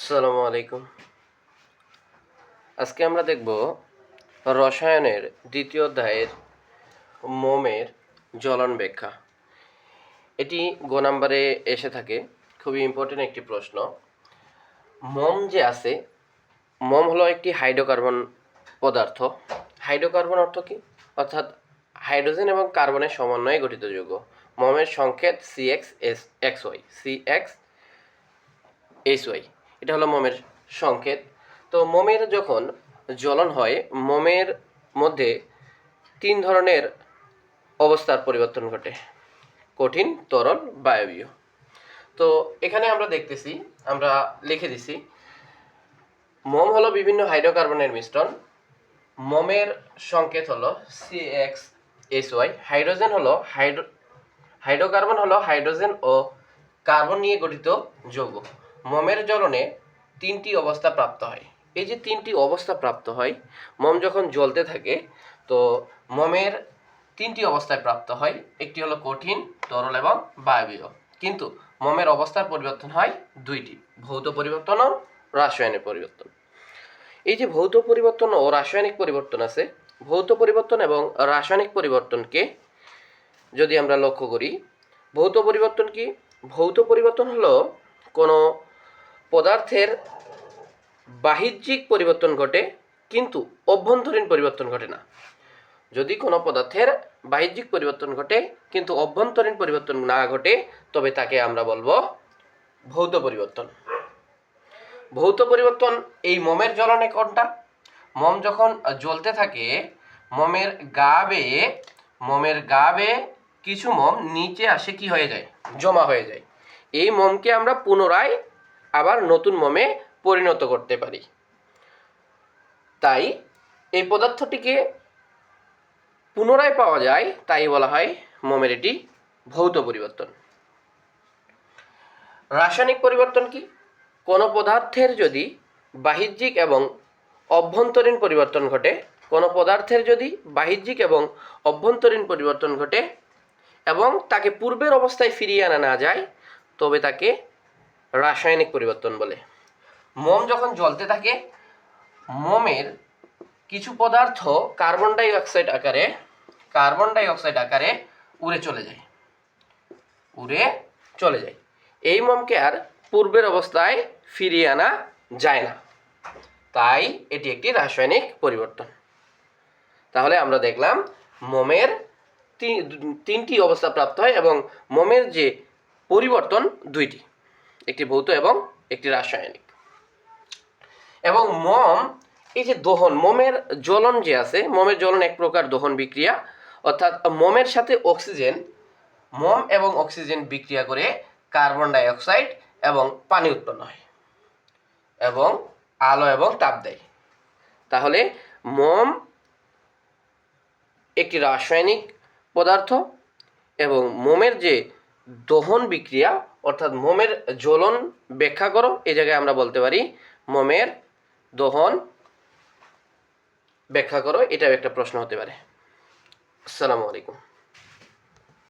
আসসালামু আলাইকুম। আজকে আমরা দেখব রসায়নের দ্বিতীয় অধ্যায়ের মোমের জ্বলন ব্যাখ্যা। এটি গো নাম্বারে এসে থাকে, খুবই ইম্পর্টেন্ট একটি প্রশ্ন। মোম যে আছে, মোম হলো একটি হাইড্রোকার্বন পদার্থ। হাইড্রোকার্বন অর্থ কি? অর্থাৎ হাইড্রোজেন এবং কার্বনের সমন্বয়ে গঠিত যৌগ। মোমের সংকেত C X S X Y C X H Y এটা হলো মোমের সংকেত। তো মোমের যখন জ্বলন হয়, মোমের মধ্যে তিন ধরনের অবস্থার পরিবর্তন ঘটে। কঠিন, তরল, বায়বীয়। তো এখানে আমরা দেখতেছি, আমরা লিখে দিছি, মোম হলো বিভিন্ন হাইড্রোকার্বনের মিশ্রণ। মোমের সংকেত হলো C X S Y hydrogen হলো হাইড্রো হাইড্রোকার্বন হলো হাইড্রোজেন ও কার্বন নিয়ে গঠিত যৌগ। মোমের জ্বলনে তিনটি অবস্থা প্রাপ্ত হয়। এই যে তিনটি অবস্থা প্রাপ্ত হয়, মম যখন জ্বলতে থাকে, তো মমের তিনটি অবস্থায় প্রাপ্ত হয়। একটি হলো কঠিন, তরল এবং বায়বীয়। কিন্তু মমের অবস্থার পরিবর্তন হয় দুইটি, ভৌত পরিবর্তন ও রাসায়নিক পরিবর্তন। এই যে ভৌত পরিবর্তন ও রাসায়নিক পরিবর্তন আছে, ভৌত পরিবর্তন এবং রাসায়নিক পরিবর্তনকে যদি আমরা লক্ষ্য করি, ভৌত পরিবর্তন কি? ভৌত পরিবর্তন হলো কোনো পদার্থের বাহ্যিক পরিবর্তন ঘটে, কিন্তু অভ্যন্তরীণ পরিবর্তন ঘটে না। যদি কোনো পদার্থের বাহ্যিক পরিবর্তন ঘটে, কিন্তু অভ্যন্তরীণ পরিবর্তন না ঘটে, তবে তাকে আমরা বলব ভৌত পরিবর্তন। ভৌত পরিবর্তন এই মোমের জ্বলনে কোনটা? মোম যখন জ্বলতে থাকে, মোমের গা বেয়ে মোমের গা বেয়ে কিছু মোম নিচে আসে কি হয়ে যায়? জমা হয়ে যায়। এই মোমকে আমরা পুনরায় আবার নতুন মমে পরিণত করতে পারি। তাই এই পদার্থটিকে পুনরায় পাওয়া যায়, তাই বলা হয় মোমের এটি ভৌত পরিবর্তন। রাসায়নিক পরিবর্তন কি? কোনো পদার্থের যদি বাহ্যিক এবং অভ্যন্তরীণ পরিবর্তন ঘটে, কোনো পদার্থের যদি বাহ্যিক এবং অভ্যন্তরীণ পরিবর্তন ঘটে এবং তাকে পূর্বের অবস্থায় ফিরিয়ে আনা না যায়, তবে তাকে রাসায়নিক পরিবর্তন বলে। মোম যখন জ্বলতে থাকে, মোমের কিছু পদার্থ কার্বন ডাই অক্সাইড আকারে, কার্বন ডাই অক্সাইড আকারে উড়ে চলে যায়। উড়ে চলে যায়। এই মোমকে আর পূর্বের অবস্থায় ফিরিয়ে আনা যায় না। তাই এটি একটি রাসায়নিক পরিবর্তন। তাহলে আমরা দেখলাম, মোমের তিনটি অবস্থা প্রাপ্ত হয় এবং মোমের যে পরিবর্তন, দুইটি। একটি ভৌত এবং একটি রাসায়নিক। এবং মোম, এই যে দহন, মোমের জ্বলন যে আছে, মোমের জ্বলন এক প্রকার দহন বিক্রিয়া, অর্থাৎ মোমের সাথে অক্সিজেন, মোম এবং অক্সিজেন বিক্রিয়া করে কার্বন ডাই অক্সাইড এবং পানি উৎপন্ন হয় এবং আলো এবং তাপ দেয়। তাহলে মোম একটি রাসায়নিক পদার্থ এবং মোমের যে দহন বিক্রিয়া অর্থাৎ মোমের জ্বলন ব্যাখ্যা করো, এই জায়গায় আমরা বলতে পারি মোমের দহন ব্যাখ্যা করো, এটাও একটা প্রশ্ন হতে পারে। আসসালামু আলাইকুম।